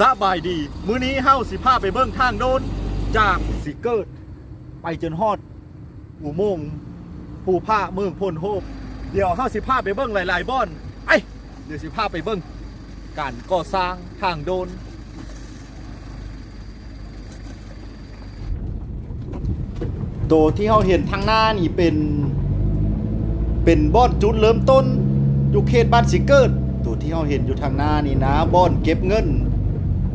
สบายดี มื้อนี้เฮาสิพาไปเบิ่งทางโดน จากสิเกิด ไปจนฮอด อุโมงค์ภูผ้าเมืองพลโฮบเดี๋ยวเฮาสิพาไปเบิ่งหลายๆบ่อนไอ้เดี๋ยวสิพาไปเบิ่งการก่อสร้างทางโดน ตัวที่เราเห็นทางหน้านี่เป็นเป็นบ่อนจุดเริ่มต้นอยู่เขตบ้านสิเกิดตัวที่เราเห็นอยู่ทางหน้านี่นะบ่อนเก็บเงิน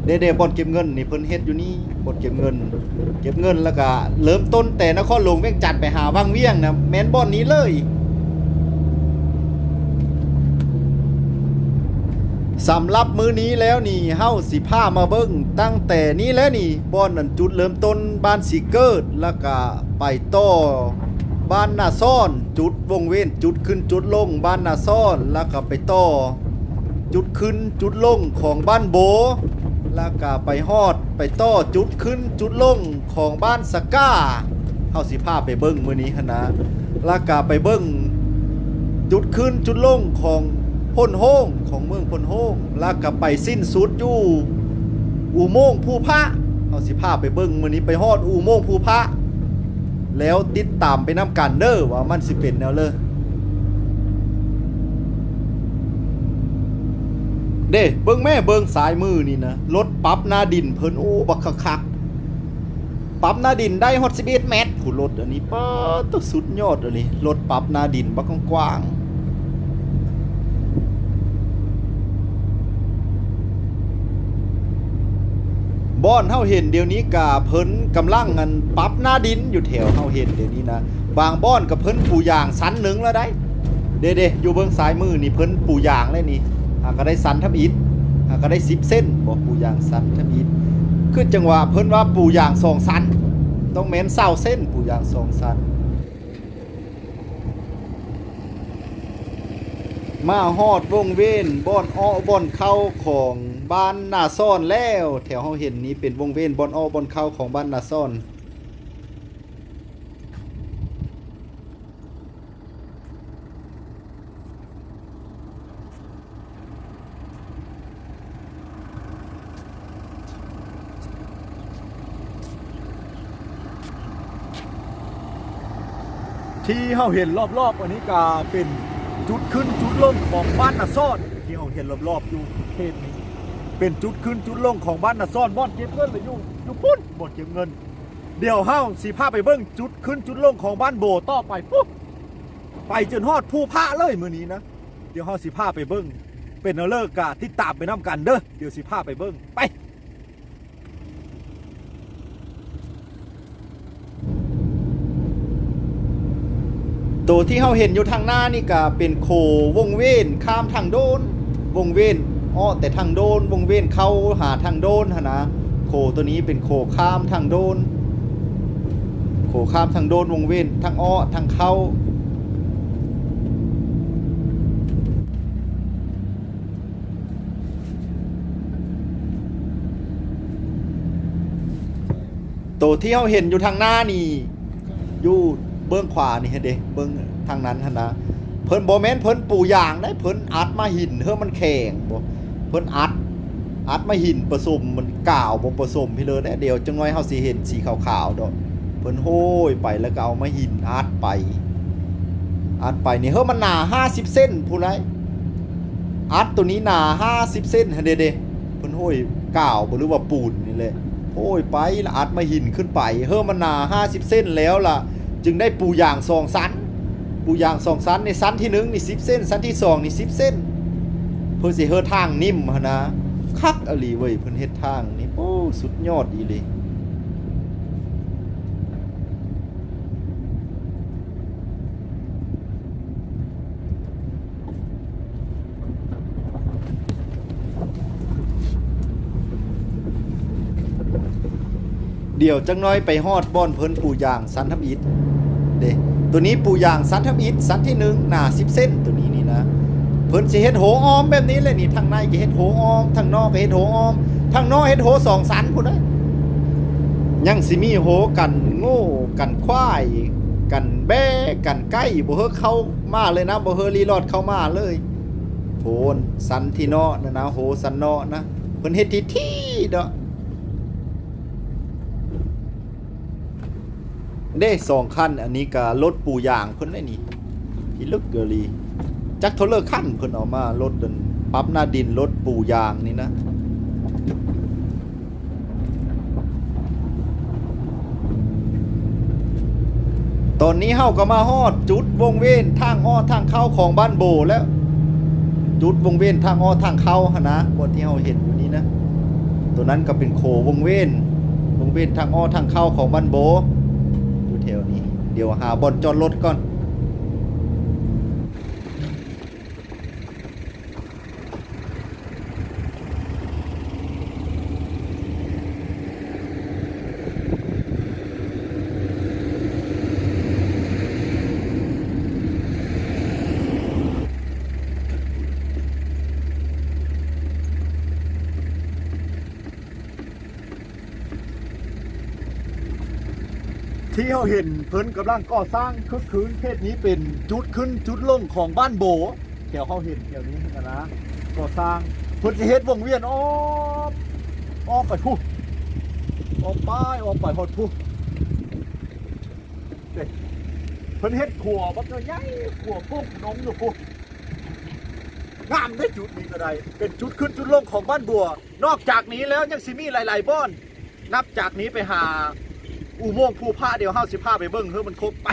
เด้ๆบ่อนเก็บเงินนี่เพิ่นเฮ็ดอยู่นี่บอนเก็บเงิน เก็บเงินแล้วก็เริ่มต้นแต่นครหลวงเวียงจันทน์ไปหาวังเวียงนะแม่นบ่อนนี้เลยสำหรับมื้อนี้แล้วนี่เฮาสิพามาเบิ่งตั้งแต่นี้แล้วนี่บ่อนนั้นจุดเริ่มต้นบ้านสิเกิดแล้วก็ไปต่อบ้านนาซ่อนจุดวงเว้นจุดขึ้นจุดลงบ้านนาซ่อนแล้วก็ไปต่อจุดขึ้นจุดลงของบ้านโบ แล้วก็ไปฮอดไปต่อจุดขึ้นจุดลงของบ้านสก้าเฮาสิพาไปเบิ่งมื้อนี้หั้นะแล้วก็ไปเบิ่งจุดขึ้นจุดลงของพ่นโฮงของเมืองพ่นโฮงแล้วก็ไปสิ้นสุดอยู่อุโมงค์ภูพระเฮาสิพาไปเบิ่งมื้อนี้ไปฮอดอุโมงค์ภูพระแล้วติดตามไปนํกันเด้อว่ามันสิเป็นแนวเลย เด้เบิ่งแม่เบิ่งสายมือนี่นะรถปรับหน้าดินเพิ่นโอ้บักคักปรับหน้าดินได้ฮอด11เมตรผู้รถอันนี้ป้าตวสุดยอดอันนี้รถปรับหน้าดินบักกว้างบ่อนเฮาเห็นเดี๋ยวนี้กะเพิ่นกำลังอันปรับหน้าดินอยู่แถวเฮาเห็นเดี๋ยวนี้นะบางบ่อนก็เพิ่นปูยางสันหนึ่งแล้วได้ เด้ๆอยู่เบื้องซ้ายมือนี่เพิ่นปูยางเลยนี่ กก็ได้สันทับอิฐหาก็ได้10เส้นบ่ปูยางสันทับอิฐคือจังหวะเพิ่นว่าปูยางสองสันต้องแม้นเศร้าเส้นปูยางสองสันมาฮอดวงเวนบ่อนอ้อบ่อนเข้าของบ้านนาซ่อนแล้ว แถวเฮาเห็นนี้เป็นวงเวนบ่อนอ้อบ่อนเข้าของบ้านนาซ่อน ที่เฮาเห็นรอบๆอันนี้ก็เป็นจุดขึ้นจุดลงของบ้านนาซ่อนที่เฮาเห็นรอบๆอยู่เขตนี้เป็นจุดขึ้นจุดลงของบ้านนาซ่อนบ่อนเก็บเงินเลยอยู่อยู่ปุ้นบ่อนเก็บเงิน เดี๋ยวเฮาสิพาไปเบิ่งจุดขึ้นจุดลงของบ้านโบต่อไปปุ๊บไปจนฮอดภูพระเลยมื้อนี้นะเดี๋ยวเฮาสิพาไปเบิ่งเป็นเอาเลิกกะติดตามไปนํกันเด้อเดี๋ยวสิพาไปเบิ่งไป ตัวที่เราเห็นอยู่ทางหน้านี่ก็เป็นโควงเว้นข้ามทางโดน วงเว้นอ้อแต่ทางโดน วงเว้นเข้าหาทางโดนหนะ โคตัวนี้เป็นโคข้ามทางโดน โคข้ามทางโดนวงเว้นทางอ้อทางเข้าตัวที่เราเห็นอยู่ทางหน้านี่อยู่ เบื้องขวานี่เห็เด้เบื้องทางนั้นนะเพิ่นบ่แม่นเพิ่นปูยางได้เพิ่นอัดมาหินเฮ้อมันแข็งบ่เพิ่นอัดอัดมาหินผสมมันกาวบ่ผสมพี่เลยได้เดียวจังน้อยเฮาสิเห็นสีขาวๆดอกเพิ่นโห้ยไปแล้วก็เอามาหินอัดไปอัดไปนี่เฮ้อมันหนา50เส้นผู้ไรอัดตัวนี้หนา50เส้นหั่นเด้เด้เพิ่นโห้ยกาวบ่หรือว่าปูนนี่แหละโอ้ยไปละอัดมาหินขึ้นไปเฮ้อมันหนาห้าสิบเส้นแล้วล่ะ จึงได้ปูยางสองสันปูยางสองสันในสันที่หนึ่งนี่สิบเส้นสันที่สองนี่สิบเส้น เพื่อสิเฮ็ดทางนิ่มหนนะคักอลีเว้ยเพิ่นเฮ็ดทางนี่โอ้สุดยอดอีเลยเดี๋ยวจังน้อยไปฮอดบ่อนเพิ่นปูยางสันทับอิฐ เด้ตัวนี้ปูยางสันทับอิฐสันที่หนึ่งหนาสิบเส้นตัวนี้นี่นะเพิ่นสิเฮ็ดโหออมแบบนี้เลยนี่ทางในก็เฮ็ดโหออมทางนอกก็เฮ็ดโหออมทางนอกเฮ็ดโหสองสันพุ่นเด้ยังสิมีโหกันโง่กันควายกันแบ้กันไก่บ่เฮอเข้ามาเลยนะบ่เฮอรีรอดเข้ามาเลยโหนสันที่นาะนะนะโหสันนาะนะเพิ่นเฮ็ดที่ที่เด้อ เด้สองคันอันนี้ก็รถปูยางเพิ่นได้นี่อีลึกเกอรีจักเทเลอร์คันเพิ่นเอามารถดันปั๊บหน้าดินรถปูยางนี่นะตอนนี้เฮาก็มาฮอดจุดวงเวียนทางอ้อทางเข้าของบ้านโบแล้ว จุดวงเวียนทางอ้อทางเข้าหนนะบนที่เฮาเห็นอยู่นี้นะ ตัวนั้นก็เป็นโควงเวียนวงเวียนทางอ้อทางเข้าของบ้านโบ ถวนี้ เดี๋ยวหาบอนจอดรถก่อน ที่เราเห็นเพิ่นกำลังก่อสร้างคึกคืนเขตนี้เป็นจุดขึ้นจุดลงของบ้านโบแถวเขาเห็นแถวนี้นะนะก่อสร้างเพิ่นสิเฮ็ดวงเวียนอ้อมอ้อมไปทุกอ้อมไปอ้อมไปฮอดทุกเด้เพิ่นเฮ็ดขัวบักใหญ่ขัวกุ้งนมอยู่พุงามได้จุดนี้ก็ได้เป็นจุดขึ้นจุดลงของบ้านบัว นอกจากนี้แล้วยังสิมีหลาย ๆ บ้อน นับจากนี้ไปหา อุโมงค์ภูผ้าเดียวห้าสิบห้าไปเบิ้งเฮ้ยมันครบไป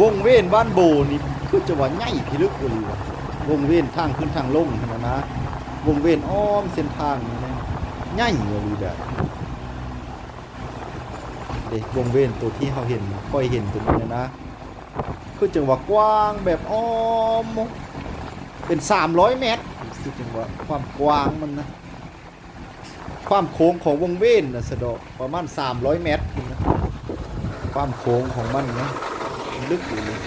วงเวียนบ้านโบนี่คือจะว่าใหญ่พิลึกเลยวะวงเวียนทางขึ้นทางลงนะนะ วงเวียนอ้อมเส้นทางนี่นะใหญ่เลยแบบเด็กวงเวียนตัวที่เราเห็นค่อยเห็นตัวนี้นะ คือจังหวะกว้างแบบอ้อม เป็น 300 เมตรคือจังหวะความกว้างมันนะ ความโค้งของวงเว้นนะสะดอกประมาณ 300 เมตรนะความโค้งของมันนะลึกอยู่เลย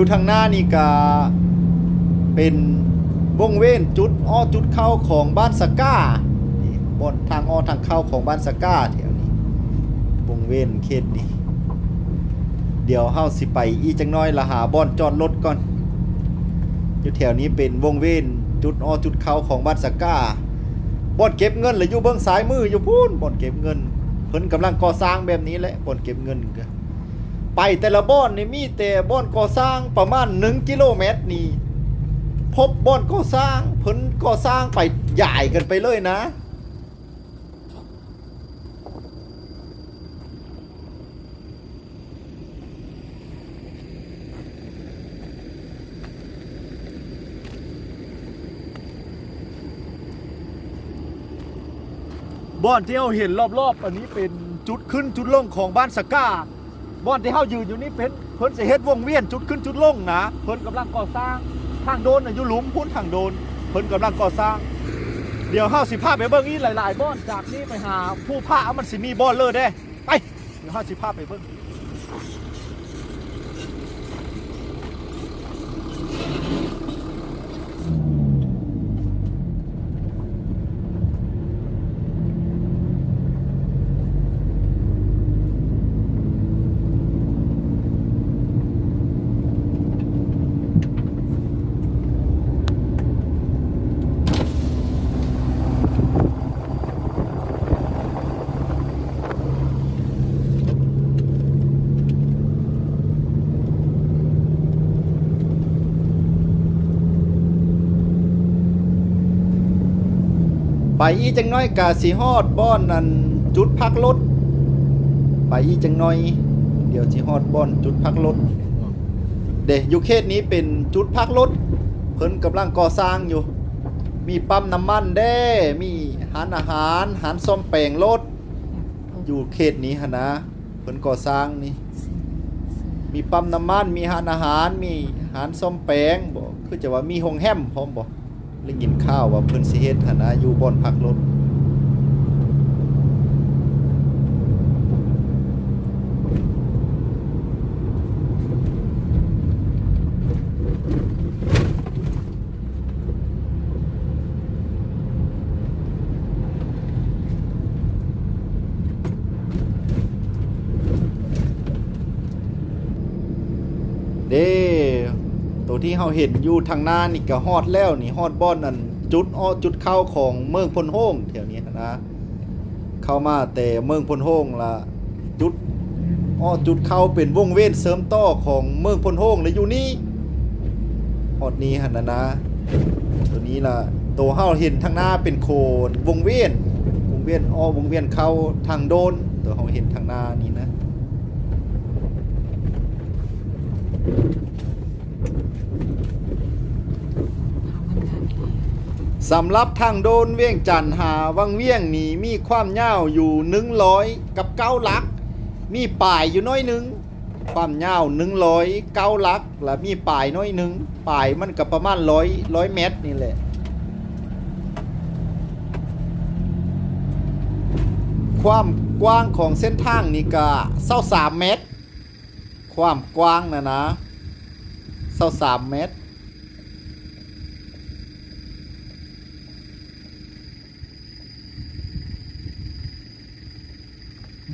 อยู่ทางหน้านี่กาเป็นวงเวียนจุดอ้อจุดเข้าของบ้านสก้านี่บนทางอ้อทางเข้าของบ้านสก้าแถวนี้วงเวียนเขตนี้เดี๋ยวเฮาสิไปอีจังน้อยละหาบ่อนจอดรถก่อนอยู่แถวนี้เป็นวงเวียนจุดอ้อจุดเข้าของบ้านสก้าบ่อนเก็บเงินหรืออยู่เบื้องซ้ายมืออยู่พูนบ่อนเก็บเงินเพิ่นกำลังก่อสร้างแบบนี้แหละบ่อนเก็บเงินก็ ไปแต่ละบ้อนนี่มีแต่บ้อนก่อสร้างประมาณ1กิโลเมตรนี่พบบ้อนก่อสร้างเพิ่นก่อสร้างไปใหญ่กันไปเลยนะบ้อนที่เราเห็นรอบๆ อันนี้เป็นจุดขึ้นจุดลงของบ้านสก้า บ่อนที่เรายืนอยู่นี่เป็นเพิ่นสิเฮ็ดวงเวียนจุดขึ้นจุดลงนะเพิ่นกำลังก่อสร้างทางโดนน่ะอยู่หลุมพุ่นทางโดน เพิ่นกำลังก่อสร้าง เดี๋ยวเฮาสิพาไปเบิ่งอีหลายๆบ่อนจากนี้ไปหา ผู้พามันสิมีบ่อนเลยเด้ไปเดี๋ยวเฮาสิพาไปเบิ่ง ไป อีจังน้อยกาสีฮอดบ้อนนั่นจุดพักรถไปอีจังน้อย เดี๋ยวสิฮอดบ้อนจุดพักรถเดอยู่เขตนี้เป็นจุดพักรถเพิ่นกำลังก่อสร้างอยู่ มีปั๊มน้ำมันแด้มีหารอาหารหารซ่อมแปลงรถอยู่เขตนี้หนนะเพิ่นก่อสร้างนี่มีปั๊มน้ำมันมีร้านอาหาร มีอาหารส้มแปลงบ่คือจะว่ามีโรงแฮมพร้อมบ่ ได้กินข้าวว่าเพิ่นสิเฮ็ดหั่นนะอยู่บ่อนพักรถ เด้ตัวที่ เฮาเห็นอยู่ทางหน้านี่ก็ฮอดแล้วนี่ฮอดบ่อนนั่นจุดอ้อจุดเข้าของเมืองพลโฮงแถวนี้นะ เข้ามาแต่เมืองพลโฮงละจุดอ้อจุดเข้าเป็นวงเวียนเสริมต่อของเมืองพลโฮงเลยอยู่นี่ฮอดนี้หั่นนะนะ ตัวนี้ล่ะตัวเฮาเห็นทางหน้าเป็นโคนวงเวียนวงเวียนอ้อวงเวียนเข้าทางโดน ตัวเฮาเห็นทางหน้านี่นะ สำหรับทางโดนเวียงจันหาวังเวียงนี่มีความยาวอยู่หนึ่งร้อยกับเก้าลัก มีป่ายอยู่น้อยหนึ่งความยาวหนึ่งร้อยเก้าลัก และมีป่ายน้อยหนึ่งป่ายมันก็ประมาณร้อยร้อยเมตรนี่แหละความกว้างของเส้นทางนี่ก็เศร้าสามเมตร ความกว้างนะนะเศร้าสามเมตร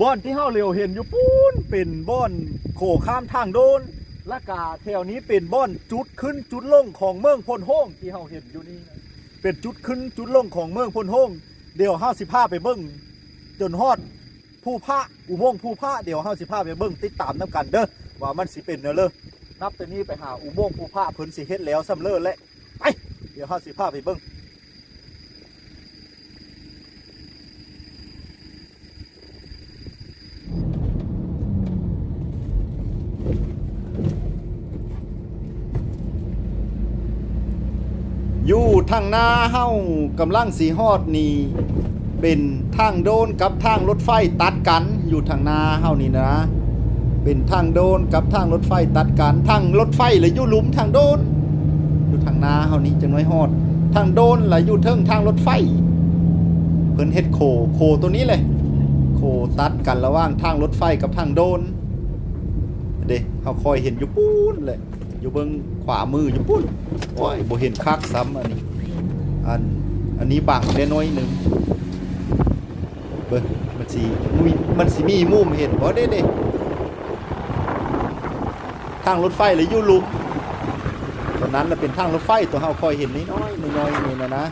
บ่อนที่เฮาเร็วเห็นอยู่ปูนเป็นบ่อนโขข้ามทางโดนและกาแถวนี้เป็นบ่อนจุดขึ้นจุดลงของเมืองพลโฮงที่เฮาเห็นอยู่นี่เป็นจุดขึ้นจุดลงของเมืองพลโฮงเดี๋ยวเฮาสิพาไปเบิ่งจนฮอดผู้พระอุโมงค์ผู้พระเดี๋ยวเฮาสิพาไปเบิ่งติดตามนํกันเด้อว่ามันสิเป็นแนวเลยนับแต่นี้ไปหาอุโมงค์ผู้พระเพิ่นสิเฮ็ดแล้วสำเร็จแล้วไปเดี๋ยวเฮาสิพาไปเบิ่ง ทางหน้าเฮ้ากำลังสีฮอดนี่เป็นทางโดนกับทางรถไฟตัดกันอยู่ทางหน้าเฮ้านี่นะ เป็นทางโดนกับทางรถไฟตัดกันทางรถไฟเลยอยู่ลุมทางโดนอยู่ทางหน้าเฮ้านี่จังน้อยฮอด ทางโดนเลยอยู่เทิงทางรถไฟเพิ่นเฮ็ดโคโคตัวนี้เลยโคตัดกันระหว่างทางรถไฟกับทางโดนเด้เฮาคอยเห็นอยู่ปูนเลยอยู่เบิ่งขวามืออยู่ปุ้นโอ้ยบ่เห็นคักซ้ำอันนี้ อันอันนี้บังได้น้อยหนึ่งเบิ่งมันสิมีมันสิมีมุมเห็นบ่เด้เด้ทางรถไฟเลยอยู่หลุมตอนนั้นน่ะเป็นทางรถไฟตัวเฮาคอยเห็นนิดน้อยน้อยนี่นะนะ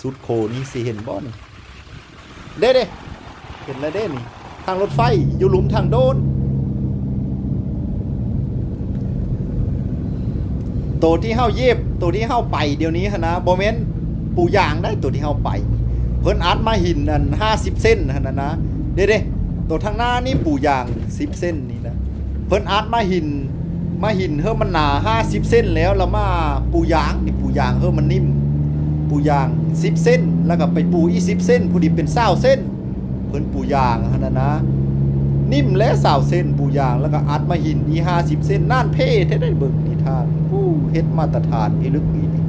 สุดโคนี่สิเห็นบ่นี่เด้เด้เห็นแล้วเด้นี่ทางรถไฟอยู่หลุมทางโดน ตัวที่เฮาเย็บตัวที่เฮาไปเดี๋ยวนี้นนะบ่แม่นปูยางได้ตัวที่เฮาไป เพิ่นอัดมาหินอัน50เส้นหั่นนะนะเด้เด้ตัวทางหน้านี่ปูยาง10เส้นนี่นะเพิ่นอัดมาหินมาหินเฮามันหนา50เส้นแล้วแล้วมาปูยางนี่ปูยางเฮามันนิ่ม ปูยาง10เส้น แล้วก็ไปปูอีก10เส้นผู้ดีเป็น20เส้น เพิ่นปูยางหั่นนะนะ นิ่มและสาวเส้นปูยางแล้วก็อัดมาหินอีห้าสิบเส้นน่านเพ่เท่ได้เบิกนิทานผู้เฮ็ดมาตรฐานพิลึกอีนี่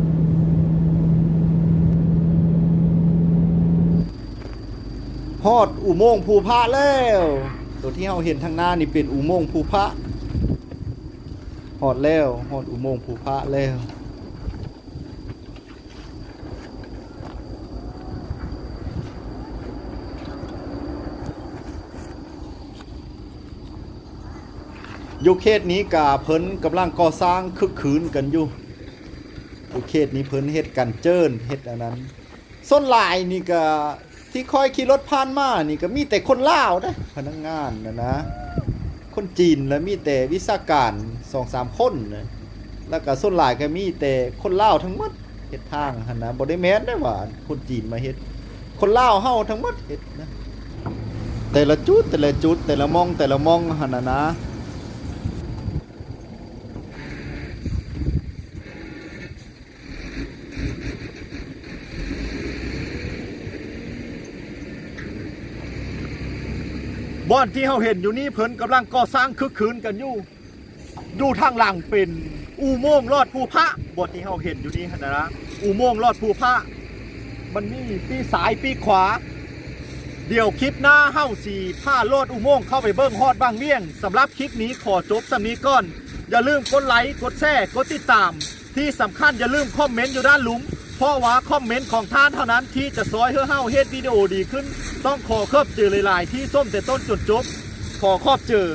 ฮอดอุโมงค์ภูพระแล้ว ตัวที่เราเห็นทางหน้านี่เป็นอุโมงค์ภูพระฮอดแล้วฮอดอุโมงค์ภูพระแล้ว อยู่เขตนี้กาเพิ่นกำลังก่อสร้างคึกคืนกันอยู่อยู่เขตนี้เพิ่นเฮ็ดกันเจิ้นเฮ็ดอันนั้นส้นลายนี่ก็ที่คอยขี่รถผ่านมานี่ก็มีแต่คนลาวนะพนักงานนะนะ คนจีนแล้วมีแต่วิชาการ2-3คนนะแล้วก็ส้นลายก็มีแต่คนลาวทั้งหมดเฮ็ดทางหันนะบ่ได้แม่นได้ว่าคนจีนมาเฮ็ดคนลาวเฮาทั้งหมดเฮ็ดนะแต่ละจุดแต่ละจุดแต่ละมองแต่ละมองหันนะนะ บ่อนที่เฮาเห็นอยู่นี่เพิ่นกำลังก่อสร้างคึกคืนกันอยู่อยู่ทางหลังเป็นอุโมงค์ลอดภูพระบ่อนที่เฮาเห็นอยู่นี่หั่นนะนะอุโมงค์ลอดภูพระมันมีปีซ้ายปีขวา เดี๋ยวคลิปหน้าเฮ้าสีผ้าโลดอุโมงค์เข้าไปเบิ้งฮอดบางเมี่ยงสำหรับคลิปนี้ขอจบสำนี้ก่อน อย่าลืมกดไลค์กดแชร์กดติดตาม ที่สำคัญอย่าลืมคอมเมนต์อยู่ด้านหลุม เพราะว่าคอมเมนต์ของท่านเท่านั้นที่จะซอยเฮือเฮาเฮ็ดวิดีโอดีขึ้น ต้องขอขอบเจอหลายๆที่ส้มแต่ต้นจนจบขอขอบเจอ